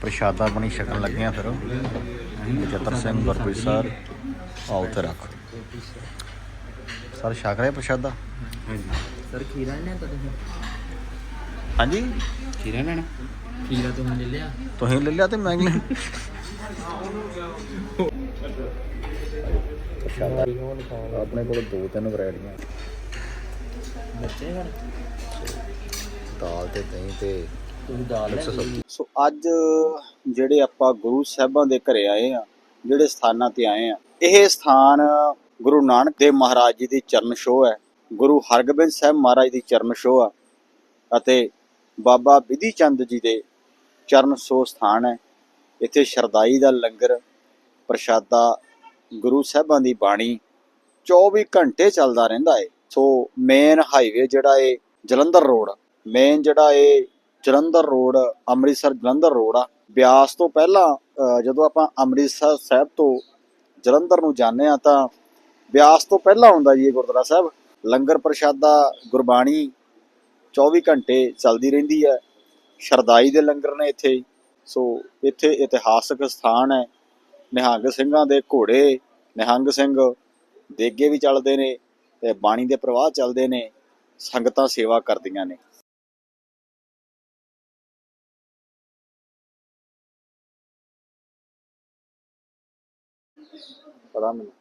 ਪ੍ਰਸ਼ਾਦਾ ਬਣੀ ਛਕਣ ਲੱਗਿਆ ਫਿਰ। ਜਤਰ ਸਿੰਘ ਗੁਰਪ੍ਰੀਤ ਸਰ ਆਓ ਤੇ ਰੱਖ। ਸਰ ਛਕ ਰਹੇ ਪ੍ਰਸ਼ਾਦਾ? ਸਰ ਖੀਰਾ ਨਹੀਂ ਲੈਂਦਾ ਤੁਸੀਂ ਹਾਂਜੀ? ਖੀਰਾ ਲੈਣਾ। ਖੀਰਾ ਤੋਂ ਲੈ ਲਿਆ। ਤੁਸੀਂ ਲੈ ਲਿਆ ਤੇ ਮੈਂ ਲੈ ਪ੍ਰਸ਼ਾਦਾ ਆਪਣੇ ਕੋਲ ਦੋ ਤਿੰਨ ਵੈਰਾਈਟੀਆਂ ਬੱਚੇ ਹੁਣ ਦਾਲ ਤੇ ਦਹੀਂ ਤੇ ਤੁਸੀਂ ਦਾਲ ਲੈ ਲਈ ਸੋ ਅੱਜ ਜਿਹੜੇ ਆਪਾਂ ਗੁਰੂ ਸਾਹਿਬਾਂ ਦੇ ਘਰੇ ਆਏ ਆ ਜਿਹੜੇ ਸਥਾਨਾਂ ਤੇ ਆਏ ਆ ਇਹ ਸਥਾਨ ਗੁਰੂ ਨਾਨਕ ਦੇਵ ਮਹਾਰਾਜ ਜੀ ਦੀ ਚਰਨ ਛੋਹ ਹੈ। ਗੁਰੂ ਹਰਗੋਬਿੰਦ ਸਾਹਿਬ ਮਹਾਰਾਜ ਦੀ ਚਰਨ ਛੋਹ ਆ ਅਤੇ ਬਾਬਾ ਵਿਧੀ ਚੰਦ ਜੀ ਦੇ ਚਰਨ ਛੋਹ ਸਥਾਨ ਹੈ। ਇੱਥੇ ਸ਼ਰਦਾਈ ਦਾ ਲੰਗਰ ਪ੍ਰਸ਼ਾਦਾ ਗੁਰੂ ਸਾਹਿਬਾਂ ਦੀ ਬਾਣੀ 24 ਘੰਟੇ ਚੱਲਦਾ ਰਹਿੰਦਾ ਹੈ ਸੋ ਮੇਨ ਹਾਈਵੇ ਜਿਹੜਾ ਏ ਜਲੰਧਰ ਰੋਡ ਮੇਨ ਜਿਹੜਾ ਏ ਜਲੰਧਰ ਰੋਡ ਅੰਮ੍ਰਿਤਸਰ ਜਲੰਧਰ ਰੋਡ ਆ। ਬਿਆਸ ਤੋਂ ਪਹਿਲਾਂ ਅ, ਜਦੋਂ ਆਪਾਂ ਅੰਮ੍ਰਿਤਸਰ ਸਾਹਿਬ ਤੋਂ ਜਲੰਧਰ ਨੂੰ ਜਾਂਦੇ ਆ ਤਾਂ ਬਿਆਸ ਤੋਂ ਪਹਿਲਾਂ ਆਉਂਦਾ ਜੀ ਇਹ ਗੁਰਦੁਆਰਾ ਸਾਹਿਬ। ਲੰਗਰ ਪ੍ਰਸ਼ਾਦਾ ਗੁਰਬਾਣੀ 24 ਘੰਟੇ ਚੱਲਦੀ ਰਹਿੰਦੀ ਹੈ। ਸ਼ਰਦਾਈ ਦੇ ਲੰਗਰ ਨੇ ਇੱਥੇ। ਸੋ ਇੱਥੇ ਇਤਿਹਾਸਕ ਸਥਾਨ ਹੈ। ਨਿਹੰਗ ਸਿੰਘਾਂ ਦੇ ਘੋੜੇ ਨਿਹੰਗ ਸਿੰਘ ਦੇਗੇ ਵੀ ਚੱਲਦੇ ਨੇ ਤੇ ਬਾਣੀ ਦੇ ਪ੍ਰਵਾਹ ਚੱਲਦੇ ਨੇ ਸੰਗਤਾਂ ਸੇਵਾ ਕਰਦੀਆਂ ਨੇ। ਪਤਾ ਮੈਨੂੰ